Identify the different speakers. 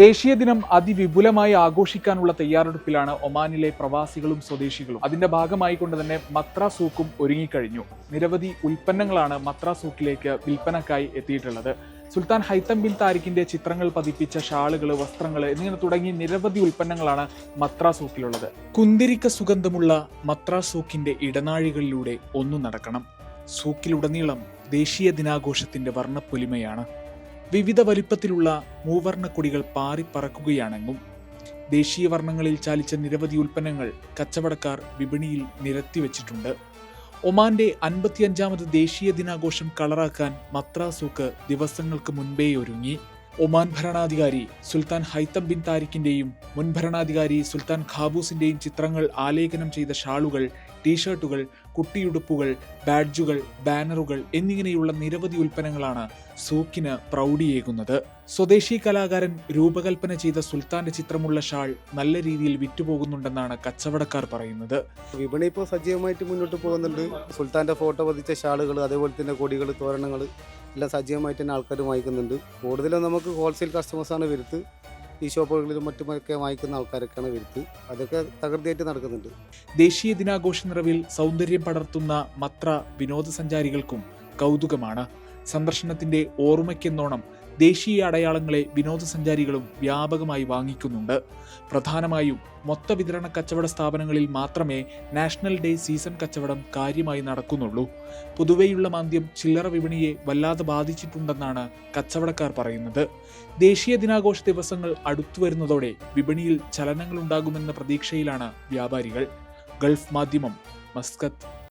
Speaker 1: ദേശീയ ദിനം അതിവിപുലമായി ആഘോഷിക്കാനുള്ള തയ്യാറെടുപ്പിലാണ് ഒമാനിലെ പ്രവാസികളും സ്വദേശികളും. അതിന്റെ ഭാഗമായി കൊണ്ട് തന്നെ മത്ര സൂക്കും ഒരുങ്ങിക്കഴിഞ്ഞു. നിരവധി ഉൽപ്പന്നങ്ങളാണ് മത്ര സൂക്കിലേക്ക് വിൽപ്പനക്കായി എത്തിയിട്ടുള്ളത്. സുൽത്താൻ ഹൈത്തം ബിൻ താരിഖിന്റെ ചിത്രങ്ങൾ പതിപ്പിച്ച ഷാളുകൾ വസ്ത്രങ്ങൾ എന്നിങ്ങനെ തുടങ്ങി നിരവധി ഉൽപ്പന്നങ്ങളാണ് മത്ര സൂക്കിലുള്ളത് കുന്തിരിക്ക സുഗന്ധമുള്ള മത്ര സൂക്കിന്റെ ഇടനാഴികളിലൂടെ ഒന്നു നടക്കണം. സൂക്കിലുടനീളം ദേശീയ ദിനാഘോഷത്തിന്റെ വർണപ്പൊലിമയാണ് വിവിധ വലിപ്പത്തിലുള്ള മൂവർണ കൊടികൾ പാറിപ്പറക്കുകയാണെങ്ങും ദേശീയ വർണങ്ങളിൽ ചാലിച്ച നിരവധി ഉൽപ്പന്നങ്ങൾ കച്ചവടക്കാർ വിപണിയിൽ നിരത്തിവച്ചിട്ടുണ്ട് ഒമാന്റെ അൻപത്തിയഞ്ചാമത് ദേശീയ ദിനാഘോഷം കളറാക്കാൻ മത്രാസൂക്ക് ദിവസങ്ങൾക്ക് മുൻപേ ഒരുങ്ങി ഒമാൻ ഭരണാധികാരി സുൽത്താൻ ഹൈത്തം ബിൻ താരിഖിന്റെയും മുൻ ഭരണാധികാരി സുൽത്താൻ ഖാബൂസിന്റെയും ചിത്രങ്ങൾ ആലേഖനം ചെയ്ത ഷാളുകൾ ടീഷർട്ടുകൾ കുട്ടിയുടുപ്പുകൾ ബാഡ്ജുകൾ ബാനറുകൾ എന്നിങ്ങനെയുള്ള നിരവധി ഉൽപ്പന്നങ്ങളാണ് സൂക്കിന് പ്രൗഢിയേകുന്നത്. സ്വദേശി കലാകാരൻ രൂപകൽപ്പന ചെയ്ത സുൽത്താന്റെ ചിത്രമുള്ള ഷാൾ നല്ല രീതിയിൽ വിറ്റുപോകുന്നുണ്ടെന്നാണ് കച്ചവടക്കാർ പറയുന്നത്.
Speaker 2: വിപണി ഇപ്പോൾ സജീവമായിട്ട് മുന്നോട്ട് പോകുന്നുണ്ട്. സുൽത്താന്റെ ഫോട്ടോ പതിച്ച ഷാളുകൾ അതേപോലെ തന്നെ കൊടികൾ തോരണങ്ങൾ എല്ലാം സജീവമായിട്ട് തന്നെ ആൾക്കാർ വാങ്ങിക്കുന്നുണ്ട്. കൂടുതലും നമുക്ക് ഹോൾസെയിൽ കസ്റ്റമേഴ്സാണ് വരുത്ത്. ഈ ഷോപ്പുകളിലും മറ്റുമൊക്കെ വാങ്ങിക്കുന്ന ആൾക്കാരൊക്കെയാണ് വരുത്ത്. അതൊക്കെ തകൃതിയായിട്ട് നടക്കുന്നുണ്ട്.
Speaker 1: ദേശീയ ദിനാഘോഷ നിറവിൽ സൗന്ദര്യം പടർത്തുന്ന മത്ര വിനോദസഞ്ചാരികൾക്കും കൗതുകമാണ്. സന്ദർശനത്തിന്റെ ഓർമ്മയ്ക്കെന്നോണം ദേശീയ അടയാളങ്ങളെ വിനോദസഞ്ചാരികളും വ്യാപകമായി വാങ്ങിക്കുന്നുണ്ട്. പ്രധാനമായും മൊത്ത വിതരണ കച്ചവട സ്ഥാപനങ്ങളിൽ മാത്രമേ നാഷണൽ ഡേ സീസൺ കച്ചവടം കാര്യമായി നടക്കുന്നുള്ളൂ. പൊതുവെയുള്ള മാന്ദ്യം ചില്ലറ വിപണിയെ വല്ലാതെ ബാധിച്ചിട്ടുണ്ടെന്നാണ് കച്ചവടക്കാർ പറയുന്നത്. ദേശീയ ദിനാഘോഷ ദിവസങ്ങൾ അടുത്തു വരുന്നതോടെ വിപണിയിൽ ചലനങ്ങളുണ്ടാകുമെന്ന പ്രതീക്ഷയിലാണ് വ്യാപാരികൾ. ഗൾഫ് മാധ്യമം മസ്കത്ത്